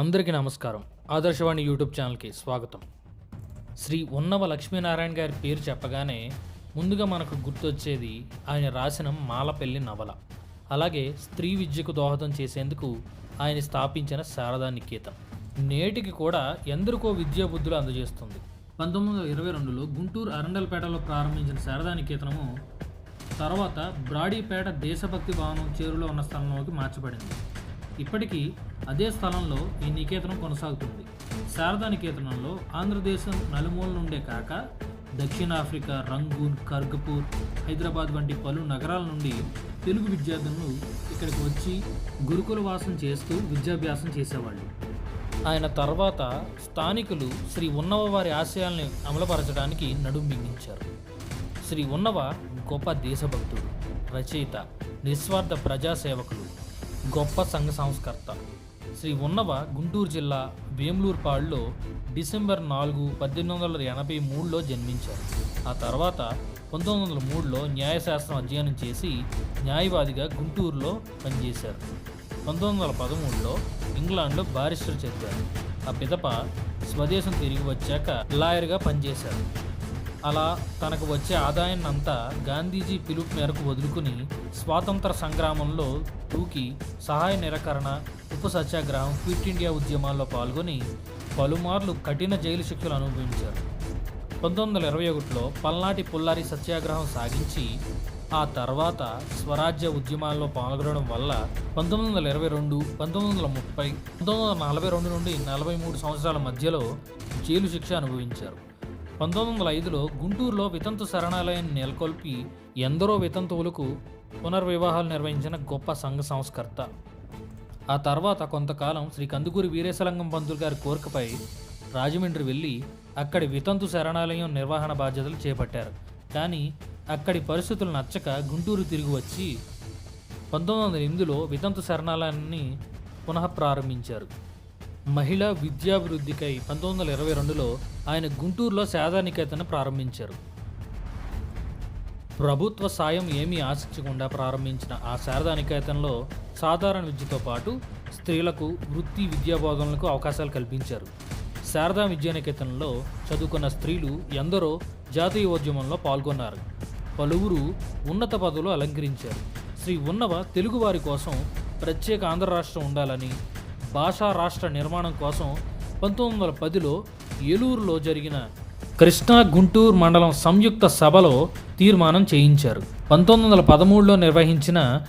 అందరికీ నమస్కారం. ఆదర్శవాణి యూట్యూబ్ ఛానల్కి స్వాగతం. శ్రీ ఉన్నవ లక్ష్మీనారాయణ గారి పేరు చెప్పగానే ముందుగా మనకు గుర్తొచ్చేది ఆయన రాసిన మాలపెల్లి నవల. అలాగే స్త్రీ విద్యకు దోహదం చేసేందుకు ఆయన స్థాపించిన శారదా నికేతన్. నేటికి కూడా ఎందరికో విద్యా బుద్ధులు అందజేస్తుంది. పంతొమ్మిది వందల ఇరవై రెండులో గుంటూరు అరండల్పేటలో ప్రారంభించిన శారదా నికేతనము తర్వాత బ్రాడీపేట దేశభక్తి భవనం చేరులో ఉన్న స్థలంలోకి మార్చబడింది. ఇప్పటికీ అదే స్థలంలో ఈ నికేతనం కొనసాగుతుంది. శారదా నికేతనంలో ఆంధ్రదేశం నలుమూల నుండే కాక దక్షిణాఫ్రికా రంగూన్ కర్గపూర్ హైదరాబాద్ వంటి పలు నగరాల నుండి తెలుగు విద్యార్థులను ఇక్కడికి వచ్చి గురుకుల వాసం చేస్తూ విద్యాభ్యాసం చేసేవాళ్ళు. ఆయన తర్వాత స్థానికులు శ్రీ ఉన్నవ వారి ఆశయాల్ని అమలుపరచడానికి నడుం బిగించారు. శ్రీ ఉన్నవ గొప్ప దేశభక్తుడు రచయిత నిస్వార్థ ప్రజాసేవకులు. గొప్ప సంఘ సంస్కర్త. శ్రీ ఉన్నవ గుంటూరు జిల్లా వేములూరుపాడులో డిసెంబర్ నాలుగు పద్దెనిమిది వందల ఎనభై మూడులో జన్మించారు. ఆ తర్వాత పంతొమ్మిది వందల మూడులో న్యాయశాస్త్రం అధ్యయనం చేసి న్యాయవాదిగా గుంటూరులో పనిచేశారు. పంతొమ్మిది వందల పదమూడులో ఇంగ్లాండ్లో బారిస్టర్ చదివారు ఆ పిదప స్వదేశం తిరిగి వచ్చాక లాయర్గా పనిచేశారు. అలా తనకు వచ్చే ఆదాయాన్ని అంతా గాంధీజీ పిలుపు మేరకు వదులుకుని స్వాతంత్ర సంగ్రామంలో దూకి సహాయ నిరాకరణ ఉప్పు సత్యాగ్రహం క్విట్ ఇండియా ఉద్యమాల్లో పాల్గొని పలుమార్లు కఠిన జైలు శిక్షలు అనుభవించారు. పంతొమ్మిది వందల ఇరవై ఒకటిలో పల్నాటి పుల్లారి సత్యాగ్రహం సాగించి ఆ తర్వాత స్వరాజ్య ఉద్యమాల్లో పాల్గొనడం వల్ల పంతొమ్మిది వందల ఇరవై రెండు పంతొమ్మిది వందల ముప్పై పంతొమ్మిది వందల నలభై రెండు నుండి నలభై మూడు సంవత్సరాల మధ్యలో జైలు శిక్ష అనుభవించారు. పంతొమ్మిది వందల ఐదులో గుంటూరులో వితంతు శరణాలయాన్ని నెలకొల్పి ఎందరో వితంతువులకు పునర్వివాహాలు నిర్వహించిన గొప్ప సంఘ సంస్కర్త. ఆ తర్వాత కొంతకాలం శ్రీ కందుకూరి వీరేశలింగం పంతులు గారి కోరికపై రాజమండ్రి వెళ్ళి అక్కడి వితంతు శరణాలయం నిర్వహణ బాధ్యతలు చేపట్టారు. కానీ అక్కడి పరిస్థితులు నచ్చక గుంటూరు తిరిగి వచ్చి పంతొమ్మిది వందల ఎనిమిదిలో వితంతు శరణాలయాన్ని పునః ప్రారంభించారు మహిళా విద్యాభివృద్ధికై పంతొమ్మిది వందల ఇరవై రెండులో ఆయన గుంటూరులో శాదానికేతను ప్రారంభించారు. ప్రభుత్వ సాయం ఏమీ ఆశించకుండా ప్రారంభించిన ఆ శారదా నికేతన్లో సాధారణ విద్యతో పాటు స్త్రీలకు వృత్తి విద్యా బోధనలకు అవకాశాలు కల్పించారు. శారదా విద్యానికేతనంలో చదువుకున్న స్త్రీలు ఎందరో జాతీయోద్యమంలో పాల్గొన్నారు. పలువురు ఉన్నత పదవులు అలంకరించారు. శ్రీ ఉన్నవ తెలుగువారి కోసం ప్రత్యేక ఆంధ్ర రాష్ట్రం ఉండాలని భాషా రాష్ట్ర నిర్మాణం కోసం పంతొమ్మిది వందల పదిలో ఏలూరులో జరిగిన కృష్ణా గుంటూరు మండలం సంయుక్త సభలో తీర్మానం చేయించారు. పంతొమ్మిది వందల పదమూడులో నిర్వహించిన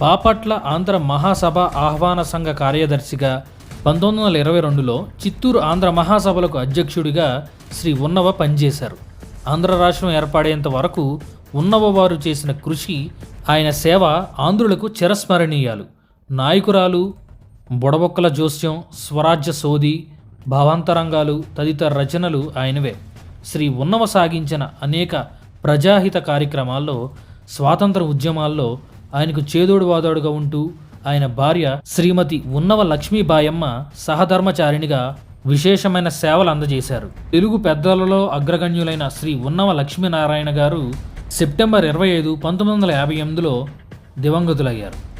బాపట్ల ఆంధ్ర మహాసభ ఆహ్వాన సంఘ కార్యదర్శిగా పంతొమ్మిది వందల ఇరవై రెండులో చిత్తూరు ఆంధ్ర మహాసభలకు అధ్యక్షుడిగా శ్రీ ఉన్నవ పనిచేశారు. ఆంధ్ర రాష్ట్రం ఏర్పడేంత వరకు ఉన్నవ వారు చేసిన కృషి ఆయన సేవ ఆంధ్రులకు చిరస్మరణీయాలు. నాయకురాలు బుడబొక్కల జోస్యం స్వరాజ్య సోది భావాంతరంగాలు తదితర రచనలు ఆయనవే. శ్రీ ఉన్నవ సాగించిన అనేక ప్రజాహిత కార్యక్రమాల్లో స్వాతంత్ర ఉద్యమాల్లో ఆయనకు చేదోడు వాదోడుగా ఉంటూ ఆయన భార్య శ్రీమతి ఉన్నవ లక్ష్మీబాయమ్మ సహధర్మచారిణిగా విశేషమైన సేవలు అందజేశారు. తెలుగు పెద్దలలో అగ్రగణ్యులైన శ్రీ ఉన్నవ లక్ష్మీనారాయణ గారు సెప్టెంబర్ ఇరవై ఐదు పంతొమ్మిది వందల యాభై ఎనిమిదిలో దివంగతులయ్యారు.